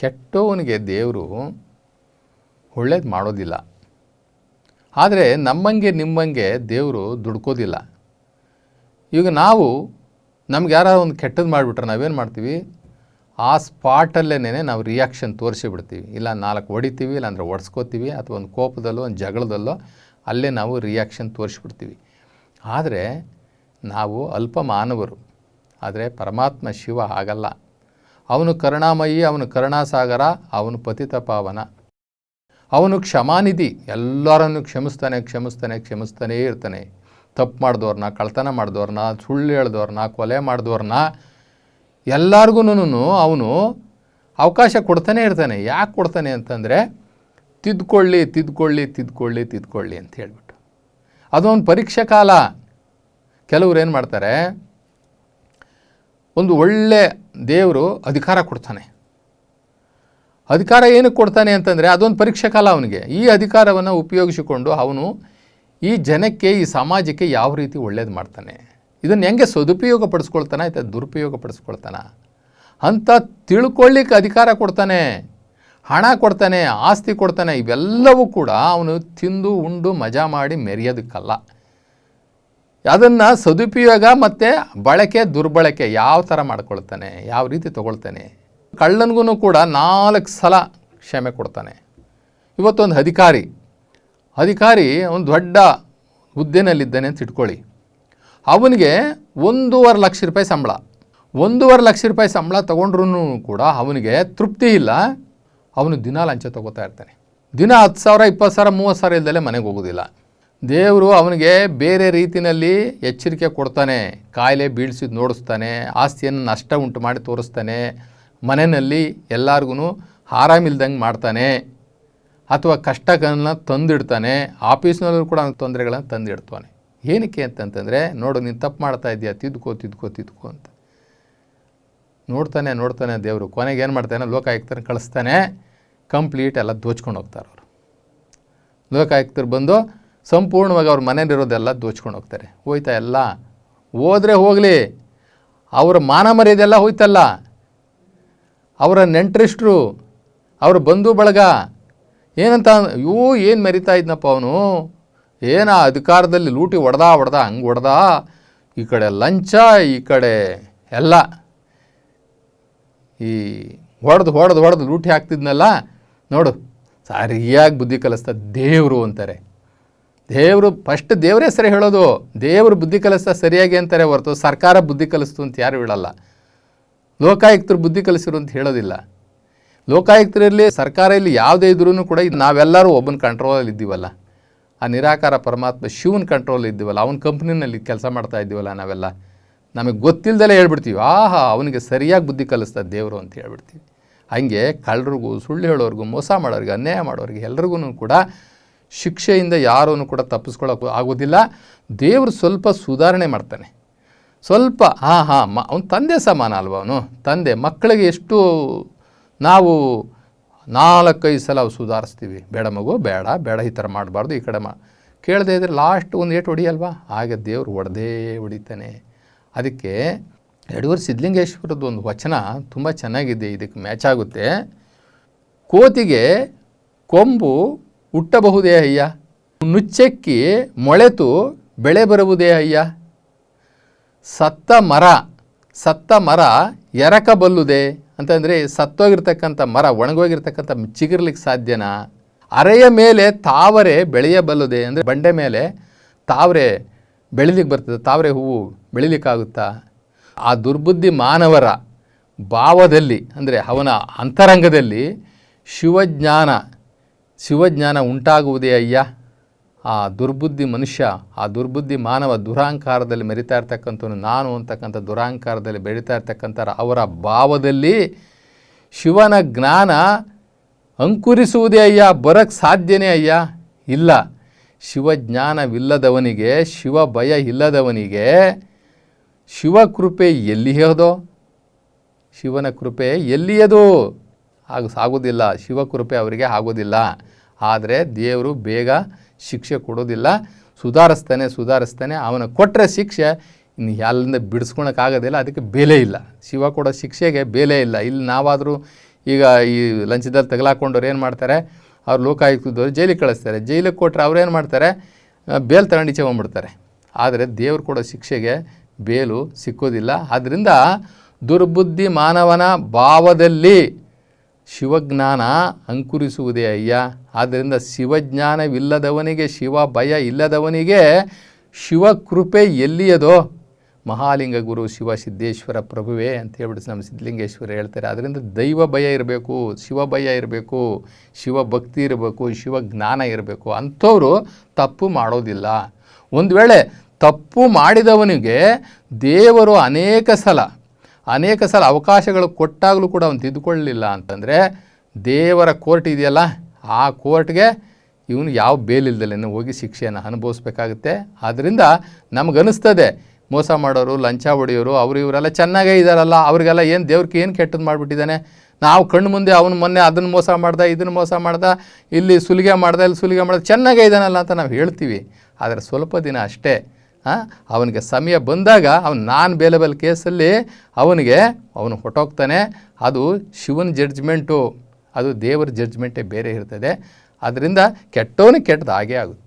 ಕೆಟ್ಟವನಿಗೆ ದೇವರು ಒಳ್ಳೇದು ಮಾಡೋದಿಲ್ಲ. ಆದರೆ ನಮ್ಮಂಗೆ ನಿಮ್ಮಂಗೆ ದೇವರು ದುಡ್ಕೋದಿಲ್ಲ. ಈಗ ನಾವು ನಮ್ಗೆ ಯಾರಾದ್ರು ಒಂದು ಕೆಟ್ಟದ್ದು ಮಾಡಿಬಿಟ್ರೆ ನಾವೇನು ಮಾಡ್ತೀವಿ? ಆ ಸ್ಪಾಟಲ್ಲೇ ನಾವು ರಿಯಾಕ್ಷನ್ ತೋರಿಸಿಬಿಡ್ತೀವಿ ಇಲ್ಲ ನಾಲ್ಕು ಹೊಡಿತೀವಿ, ಇಲ್ಲಾಂದ್ರೆ ಒಡ್ಸ್ಕೋತೀವಿ, ಅಥವಾ ಒಂದು ಕೋಪದಲ್ಲೋ, ಒಂದು ಜಗಳದಲ್ಲೋ ಅಲ್ಲೇ ನಾವು ರಿಯಾಕ್ಷನ್ ತೋರಿಸ್ಬಿಡ್ತೀವಿ ಆದರೆ ನಾವು ಅಲ್ಪ ಮಾನವರು ಆದರೆ ಪರಮಾತ್ಮ ಶಿವ ಹಾಗಲ್ಲ. ಅವನು ಕರುಣಾಮಯಿ, ಅವನು ಕರುಣಾಸಾಗರ, ಅವನು ಪತಿತ ಪಾವನ ಅವನು ಕ್ಷಮಾನಿಧಿ, ಎಲ್ಲರನ್ನು ಕ್ಷಮಿಸ್ತಾನೆ ಕ್ಷಮಿಸ್ತಾನೆ, ಕ್ಷಮಿಸ್ತಾನೇ ಇರ್ತಾನೆ. ತಪ್ಪು ಮಾಡಿದವ್ರನ್ನ ಕಳ್ತನ ಮಾಡಿದವ್ರನ್ನ, ಸುಳ್ಳು ಹೇಳ್ದವ್ರನ್ನ, ಕೊಲೆ ಮಾಡಿದವ್ರನ್ನ ಎಲ್ಲರಿಗೂ ಅವನು ಅವಕಾಶ ಕೊಡ್ತಾನೆ ಇರ್ತಾನೆ. ಯಾಕೆ ಕೊಡ್ತಾನೆ ಅಂತಂದರೆ, ತಿದ್ಕೊಳ್ಳಿ ತಿದ್ಕೊಳ್ಳಿ ತಿದ್ಕೊಳ್ಳಿ ತಿದ್ಕೊಳ್ಳಿ ಅಂತ ಹೇಳಿಬಿಟ್ಟು. ಅದೊಂದು ಪರೀಕ್ಷೆ ಕಾಲ. ಕೆಲವ್ರು ಏನು ಮಾಡ್ತಾರೆ ಒಂದು ಒಳ್ಳೆ ದೇವರು ಅಧಿಕಾರ ಕೊಡ್ತಾನೆ. ಅಧಿಕಾರ ಏನಕ್ಕೆ ಕೊಡ್ತಾನೆ ಅಂತಂದರೆ ಅದೊಂದು ಪರೀಕ್ಷೆ ಕಾಲ ಅವನಿಗೆ. ಈ ಅಧಿಕಾರವನ್ನು ಉಪಯೋಗಿಸಿಕೊಂಡು ಅವನು ಈ ಜನಕ್ಕೆ, ಈ ಸಮಾಜಕ್ಕೆ ಯಾವ ರೀತಿ ಒಳ್ಳೇದು ಮಾಡ್ತಾನೆ. ಇದನ್ನು ಹೆಂಗೆ ಸದುಪಯೋಗ ಪಡಿಸ್ಕೊಳ್ತಾನೆ, ಆಯ್ತಾ ದುರುಪಯೋಗ ಪಡಿಸ್ಕೊಳ್ತಾನ. ಅಂತ ತಿಳ್ಕೊಳ್ಳಿಕ್ಕೆ ಅಧಿಕಾರ ಕೊಡ್ತಾನೆ, ಹಣ ಕೊಡ್ತಾನೆ, ಆಸ್ತಿ ಕೊಡ್ತಾನೆ, ಇವೆಲ್ಲವೂ ಕೂಡ ಅವನು ತಿಂದು ಉಂಡು ಮಜಾ ಮಾಡಿ ಮೆರೆಯೋದಕ್ಕಲ್ಲ. ಅದನ್ನು ಸದುಪಯೋಗ ಮತ್ತು ಬಳಕೆ, ದುರ್ಬಳಕೆ ಯಾವ ಥರ ಮಾಡ್ಕೊಳ್ತಾನೆ, ಯಾವ ರೀತಿ ತೊಗೊಳ್ತಾನೆ ಕಳ್ಳನಿಗೂ ಕೂಡ ನಾಲ್ಕು ಸಲ ಕ್ಷಮೆ ಕೊಡ್ತಾನೆ. ಇವತ್ತೊಂದು ಅಧಿಕಾರಿ ಅಧಿಕಾರಿ ಒಂದು ದೊಡ್ಡ ಹುದ್ದೆನಲ್ಲಿದ್ದಾನೆ ಅಂತ ಇಟ್ಕೊಳ್ಳಿ. ಅವನಿಗೆ ಒಂದೂವರೆ ಲಕ್ಷ ರೂಪಾಯಿ ಸಂಬಳ. ಒಂದೂವರೆ ಲಕ್ಷ ರೂಪಾಯಿ ಸಂಬಳ ತೊಗೊಂಡ್ರೂ ಕೂಡ ಅವನಿಗೆ ತೃಪ್ತಿ ಇಲ್ಲ. ಅವನು ದಿನ ಲಂಚ ತೊಗೋತಾ ಇರ್ತಾನೆ. ದಿನ ಹತ್ತು ಸಾವಿರ, ಇಪ್ಪತ್ತು ಸಾವಿರ, ಮೂವತ್ತು ಸಾವಿರ ಇಲ್ದಲೆ ಮನೆಗೆ ಹೋಗೋದಿಲ್ಲ. ದೇವರು ಅವನಿಗೆ ಬೇರೆ ರೀತಿಯಲ್ಲಿ ಎಚ್ಚರಿಕೆ ಕೊಡ್ತಾನೆ, ಕಾಯಿಲೆ ಬೀಳಿಸಿ ನೋಡಿಸ್ತಾನೆ, ಆಸ್ತಿಯನ್ನು ನಷ್ಟ ಉಂಟು ಮಾಡಿ ತೋರಿಸ್ತಾನೆ, ಮನೆಯಲ್ಲಿ ಎಲ್ಲರಿಗೂ ಆರಾಮಿಲ್ದಂಗೆ ಮಾಡ್ತಾನೆ, ಅಥವಾ ಕಷ್ಟಗಳನ್ನ ತಂದಿಡ್ತಾನೆ, ಆಫೀಸ್ನಲ್ಲೂ ಕೂಡ ತೊಂದರೆಗಳನ್ನು ತಂದಿಡ್ತಾನೆ. ಏನಕ್ಕೆ ಅಂತಂತಂದರೆ, ನೋಡು, ನೀನು ತಪ್ಪು ಮಾಡ್ತಾ ಇದೆಯಾ ತಿದ್ಕೋ ತಿದ್ಕೋ ತಿದ್ಕೋ ಅಂತ. ನೋಡ್ತಾನೆ ನೋಡ್ತಾನೆ ದೇವರು, ಕೊನೆಗೆ ಏನು ಮಾಡ್ತಾನೆ ಲೋಕಾಯುಕ್ತನ ಕಳಿಸ್ತಾನೆ, ಕಂಪ್ಲೀಟ್ ಎಲ್ಲ ದೋಚ್ಕೊಂಡು ಹೋಗ್ತಾರೆ ಅವರು. ಲೋಕಾಯುಕ್ತರು ಬಂದು ಸಂಪೂರ್ಣವಾಗಿ ಅವ್ರ ಮನೇಲಿರೋದೆಲ್ಲ ದೋಚ್ಕೊಂಡು ಹೋಗ್ತಾರೆ. ಹೋಯ್ತಾ ಎಲ್ಲ? ಹೋದರೆ ಹೋಗಲಿ. ಅವರ ಮಾನ ಮರ್ಯಾದೆಲ್ಲ ಹೋಯ್ತಲ್ಲ. ಅವರ ನೆಂಟರಿಷ್ಟರು, ಅವ್ರ ಬಂಧು ಬಳಗ, ಏನಂತ ಅಯ್ಯೋ ಏನು ಮರಿತಾ ಇದ್ನಪ್ಪ ಅವನು? ಏನ ಅಧಿಕಾರದಲ್ಲಿ ಲೂಟಿ ಹೊಡೆದ ಹೊಡೆದ, ಹಂಗೆ ಹೊಡೆದ? ಈ ಕಡೆ ಲಂಚ, ಈ ಕಡೆ ಎಲ್ಲ. ಈ ಹೊಡೆದು ಹೊಡೆದು ಹೊಡೆದು ಲೂಟಿ ಹಾಕ್ತಿದ್ನಲ್ಲ, ನೋಡು, ಸರಿಯಾಗಿ ಬುದ್ಧಿ ಕಲಿಸ್ತಾ ದೇವರು ಅಂತಾರೆ. ದೇವರು ಫಸ್ಟ್ ದೇವ್ರ ಹೆಸರೇ ಹೇಳೋದು, ದೇವರು ಬುದ್ಧಿ ಕಲಿಸ್ತಾ ಸರಿಯಾಗಿ ಅಂತಾರೆ ಹೊರತು ಸರ್ಕಾರ ಬುದ್ಧಿ ಕಲಿಸ್ತು ಅಂತ ಯಾರು ಹೇಳಲ್ಲ. ಲೋಕಾಯುಕ್ತರು ಬುದ್ಧಿ ಕಲಿಸಿರು ಅಂತ ಹೇಳೋದಿಲ್ಲ. ಲೋಕಾಯುಕ್ತರಲ್ಲಿ ಸರ್ಕಾರ ಇಲ್ಲಿ ಯಾವುದೇ ಇದ್ರೂ ಕೂಡ ನಾವೆಲ್ಲರೂ ಒಬ್ಬನ ಕಂಟ್ರೋಲಲ್ಲಿ ಇದ್ದೀವಲ್ಲ. ಆ ನಿರಾಕಾರ ಪರಮಾತ್ಮ ಶಿವನ ಕಂಟ್ರೋಲ್ ಇದ್ದೀವಲ್ಲ, ಅವನ ಕಂಪ್ನಿನಲ್ಲಿ ಕೆಲಸ ಮಾಡ್ತಾ ಇದ್ದೀವಲ್ಲ ನಾವೆಲ್ಲ. ನಮಗೆ ಗೊತ್ತಿಲ್ಲದಲೇ ಹೇಳ್ಬಿಡ್ತೀವಿ, ಆಹಾ, ಅವನಿಗೆ ಸರಿಯಾಗಿ ಬುದ್ಧಿ ಕಲಿಸ್ತಾ ದೇವರು ಅಂತ ಹೇಳ್ಬಿಡ್ತೀವಿ. ಹಾಗೆ ಕಳ್ಳರಿಗೂ ಸುಳ್ಳು ಹೇಳೋರಿಗೂ, ಮೋಸ ಮಾಡೋರಿಗೆ, ಅನ್ಯಾಯ ಮಾಡೋರಿಗೆ ಎಲ್ರಿಗೂ ಕೂಡ ಶಿಕ್ಷೆಯಿಂದ ಯಾರನ್ನು ಕೂಡ ತಪ್ಪಿಸ್ಕೊಳ್ಳೋಕೆ ಆಗೋದಿಲ್ಲ. ದೇವರು ಸ್ವಲ್ಪ ಸುಧಾರಣೆ ಮಾಡ್ತಾನೆ. ಸ್ವಲ್ಪ, ಹಾಂ ಹಾಂ, ಮ, ಅವನು ತಂದೆ ಸಮಾನ ಅಲ್ವ ಅವನು? ತಂದೆ, ಮಕ್ಕಳಿಗೆ ಎಷ್ಟು ನಾವು ನಾಲ್ಕೈದು ಸಲ ಸುಧಾರಿಸ್ತೀವಿ. ಬೇಡ ಮಗು, ಬೇಡ ಬೇಡ, ಈ ಥರ ಮಾಡಬಾರ್ದು, ಈ ಕಡೆ ಮಾ, ಕೇಳದೆ ಇದ್ರೆ ಲಾಸ್ಟ್ ಒಂದು ಏಟು ಹೊಡಿಯಲ್ವಾ? ಹಾಗೆ ದೇವರು ಹೊಡೆದೇ ಹೊಡಿತಾನೆ. ಅದಕ್ಕೆ ಯಡೂರು ಸಿದ್ಧಲಿಂಗೇಶ್ವರದ್ದು ಒಂದು ವಚನ ತುಂಬ ಚೆನ್ನಾಗಿದೆ, ಇದಕ್ಕೆ ಮ್ಯಾಚ್ ಆಗುತ್ತೆ. ಕೋತಿಗೆ ಕೊಂಬು ಹುಟ್ಟಬಹುದೇ ಅಯ್ಯ? ನುಚ್ಚೆಕ್ಕಿ ಮೊಳೆತು ಬೆಳೆ ಬರುವುದೇ ಅಯ್ಯ? ಸತ್ತ ಮರ ಸತ್ತ ಮರ ಎರಕಬಲ್ಲುದೆ ಅಂತಂದರೆ ಸತ್ತೋಗಿರ್ತಕ್ಕಂಥ ಮರ, ಒಣಗೋಗಿರ್ತಕ್ಕಂಥ ಚಿಗಿರ್ಲಿಕ್ಕೆ ಸಾಧ್ಯನಾ? ಅರೆಯ ಮೇಲೆ ತಾವರೆ ಬೆಳೆಯಬಲ್ಲುದೆ ಅಂದರೆ ಬಂಡೆ ಮೇಲೆ ತಾವರೆ ಬೆಳಿಲಿಕ್ಕೆ ಬರ್ತದೆ, ತಾವರೆ ಹೂವು ಬೆಳಿಲಿಕ್ಕಾಗುತ್ತಾ? ಆ ದುರ್ಬುದ್ಧಿ ಮಾನವರ ಭಾವದಲ್ಲಿ, ಅಂದರೆ ಅವನ ಅಂತರಂಗದಲ್ಲಿ ಶಿವಜ್ಞಾನ ಶಿವಜ್ಞಾನ ಉಂಟಾಗುವುದೇ ಅಯ್ಯ? ಆ ದುರ್ಬುದ್ಧಿ ಮನುಷ್ಯ, ಆ ದುರ್ಬುದ್ಧಿ ಮಾನವ ದುರಾಂಕಾರದಲ್ಲಿ ಮೆರಿತಾ ಇರ್ತಕ್ಕಂಥವನು ನಾನು ಅಂತಕ್ಕಂಥ ದುರಾಂಕಾರದಲ್ಲಿ ಬೆಳೀತಾ ಇರ್ತಕ್ಕಂಥ ಅವರ ಭಾವದಲ್ಲಿ ಶಿವನ ಜ್ಞಾನ ಅಂಕುರಿಸುವುದೇ ಅಯ್ಯ? ಬರಕ್ಕೆ ಸಾಧ್ಯನೇ ಅಯ್ಯ? ಇಲ್ಲ. ಶಿವಜ್ಞಾನವಿಲ್ಲದವನಿಗೆ ಶಿವ ಭಯ ಇಲ್ಲದವನಿಗೆ ಶಿವಕೃಪೆ ಎಲ್ಲಿಯೋದೋ ಶಿವನ ಕೃಪೆ ಎಲ್ಲಿಯದು ಆಗ ಆಗೋದಿಲ್ಲ ಶಿವಕೃಪೆ ಅವರಿಗೆ ಆಗೋದಿಲ್ಲ ಆದರೆ ದೇವರು ಬೇಗ ಶಿಕ್ಷೆ ಕೊಡೋದಿಲ್ಲ ಸುಧಾರಿಸ್ತಾನೆ ಸುಧಾರಿಸ್ತಾನೆ. ಅವನ ಕೊಟ್ಟರೆ ಶಿಕ್ಷೆ ಇನ್ನು ಎಲ್ಲಿಂದ ಬಿಡಿಸ್ಕೊಳಕ್ಕಾಗೋದಿಲ್ಲ. ಅದಕ್ಕೆ ಬೆಲೆ ಇಲ್ಲ. ಶಿವ ಕೊಡೋ ಶಿಕ್ಷೆಗೆ ಬೆಲೆ ಇಲ್ಲ. ಇಲ್ಲಿ ನಾವಾದರೂ ಈಗ ಈ ಲಂಚದಲ್ಲಿ ತಗಲಾಕೊಂಡವ್ರು ಏನು ಮಾಡ್ತಾರೆ? ಅವ್ರು ಲೋಕಾಯುಕ್ತದವ್ರು ಜೈಲಿಗೆ ಕಳಿಸ್ತಾರೆ. ಜೈಲಿಗೆ ಕೊಟ್ಟರೆ ಅವ್ರು ಏನು ಮಾಡ್ತಾರೆ? ಬೇಲ್ ತಗೊಂಡು ಈಚೆ ಆದರೆ ದೇವ್ರು ಕೊಡೋ ಶಿಕ್ಷೆಗೆ ಬೇಲು ಸಿಕ್ಕೋದಿಲ್ಲ. ಆದ್ದರಿಂದ ದುರ್ಬುದ್ಧಿ ಮಾನವನ ಭಾವದಲ್ಲಿ ಶಿವಜ್ಞಾನ ಅಂಕುರಿಸುವುದೇ ಅಯ್ಯ. ಆದ್ದರಿಂದ ಶಿವಜ್ಞಾನವಿಲ್ಲದವನಿಗೆ ಶಿವ ಭಯ ಇಲ್ಲದವನಿಗೆ ಶಿವಕೃಪೆ ಎಲ್ಲಿಯದೋ? ಮಹಾಲಿಂಗ ಗುರು ಶಿವ ಸಿದ್ದೇಶ್ವರ ಪ್ರಭುವೇ ಅಂತ ಹೇಳ್ಬಿಟ್ಟು ನಮ್ಮ ಸಿದ್ಧಲಿಂಗೇಶ್ವರ ಹೇಳ್ತಾರೆ. ಅದರಿಂದ ದೈವ ಭಯ ಇರಬೇಕು, ಶಿವ ಭಯ ಇರಬೇಕು, ಶಿವ ಭಕ್ತಿ ಇರಬೇಕು, ಶಿವ ಜ್ಞಾನ ಇರಬೇಕು. ಅಂಥವರು ತಪ್ಪು ಮಾಡೋದಿಲ್ಲ. ಒಂದು ವೇಳೆ ತಪ್ಪು ಮಾಡಿದವನಿಗೆ ದೇವರು ಅನೇಕ ಸಲ ಅನೇಕ ಸಲ ಅವಕಾಶಗಳು ಕೊಟ್ಟಾಗಲೂ ಕೂಡ ಅವನು ತಿದ್ದುಕೊಳ್ಳಲಿಲ್ಲ ಅಂತಂದರೆ ದೇವರ ಕೋರ್ಟ್ ಇದೆಯಲ್ಲ, ಆ ಕೋರ್ಟ್ಗೆ ಇವನು ಯಾವ ಬೇಲಿಲ್ದಲೇ ಹೋಗಿ ಶಿಕ್ಷೆಯನ್ನು ಅನುಭವಿಸ್ಬೇಕಾಗುತ್ತೆ. ಆದ್ದರಿಂದ ನಮಗನ್ನಿಸ್ತದೆ, ಮೋಸ ಮಾಡೋರು, ಲಂಚ ಹೊಡೆಯೋರು, ಅವರು ಇವರೆಲ್ಲ ಚೆನ್ನಾಗೇ ಇದ್ದಾರಲ್ಲ ಅವರಿಗೆಲ್ಲ ಏನು ದೇವ್ರಿಗೆ ಏನು ಕೆಟ್ಟದ್ದು ಮಾಡಿಬಿಟ್ಟಿದ್ದಾನೆ? ನಾವು ಕಣ್ಣು ಮುಂದೆ ಅವನು ಮೊನ್ನೆ ಅದನ್ನು ಮೋಸ ಮಾಡ್ದೆ, ಇದನ್ನು ಮೋಸ ಮಾಡ್ದ, ಇಲ್ಲಿ ಸುಲಿಗೆ ಮಾಡ್ದೆ, ಇಲ್ಲಿ ಸುಲಿಗೆ ಮಾಡ್ದೆ, ಚೆನ್ನಾಗೇ ಇದ್ದಾನಲ್ಲ ಅಂತ ನಾವು ಹೇಳ್ತೀವಿ. ಆದರೆ ಸ್ವಲ್ಪ ದಿನ ಅಷ್ಟೇ ಅವನಿಗೆ ಸಮಯ ಬಂದಾಗ ಅವನು ನಾನ್ ಬೇಲೆಬಲ್ ಕೇಸಲ್ಲಿ ಅವನಿಗೆ, ಅವನು ಹೊಟ್ಟೋಗ್ತಾನೆ ಅದು ಶಿವನ ಜಡ್ಜ್ಮೆಂಟು ಅದು ದೇವರ ಜಡ್ಜ್ಮೆಂಟೇ ಬೇರೆ ಇರ್ತದೆ. ಅದರಿಂದ ಕೆಟ್ಟವನು ಕೆಟ್ಟದ್ದು ಹಾಗೇ ಆಗುತ್ತೆ.